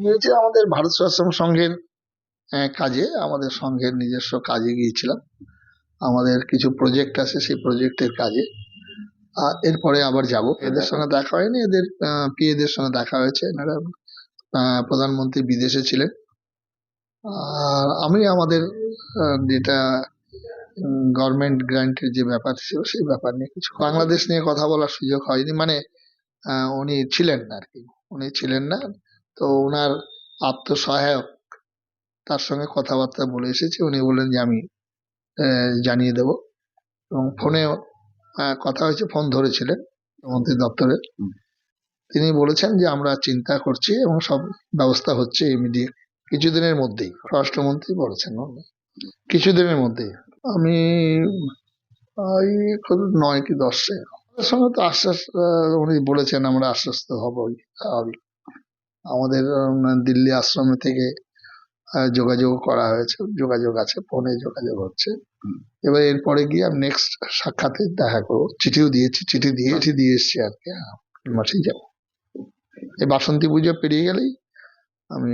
গিয়েছি আমাদের ভারত সেবাশ্রম সংঘের কাজে আমাদের সংঘের নিজস্ব কাজে গিয়েছিলাম। আমাদের কিছু প্রজেক্ট আছে সেই প্রজেক্টের কাজে। আর এরপরে আবার যাব। এদের সঙ্গে দেখা হয়নি এদের পিএদের সঙ্গে দেখা হয়েছে। এনারা প্রধানমন্ত্রী বিদেশে ছিলেন। আর আমি আমাদের যেটা গভর্নমেন্ট গ্রান্টের যে ব্যাপার ছিল সেই ব্যাপার নিয়ে কিছু বাংলাদেশ নিয়ে কথা বলার সুযোগ হয়নি। মানে উনি ছিলেন না আর কি। উনি ছিলেন না। তো ওনার আত্মসহায়ক তার সঙ্গে কথাবার্তা বলে এসেছি। উনি বললেন যে আমি জানিয়ে দেব। এবং ফোনে কথা হয়েছে ফোন ধরেছিলেন মন্ত্রী দপ্তরে। তিনি বলেছেন যে আমরা চিন্তা করছি এবং সব ব্যবস্থা হচ্ছে ইমিডিয়েট কিছুদিনের মধ্যেই। স্বরাষ্ট্রমন্ত্রী বলেছেন কিছুদিনের মধ্যেই। আমি নয় কি দশে। সঙ্গে তো আশ্বাস উনি বলেছেন আমরা আশ্বস্ত হবই আমাদের দিল্লি আশ্রমে থেকে যোগাযোগ করা হয়েছে। যোগাযোগ আছে ফোনে যোগাযোগ হচ্ছে। এবার এরপরে গিয়ে আমি নেক্সট সাক্ষাতে দেখা করব। চিঠিও দিয়েছি চিঠি দিয়েছি চিঠি দিয়ে এসছি আর কি। হ্যাঁ মাসেই যাব। এই বাসন্তী পুজো পেরিয়ে গেলেই আমি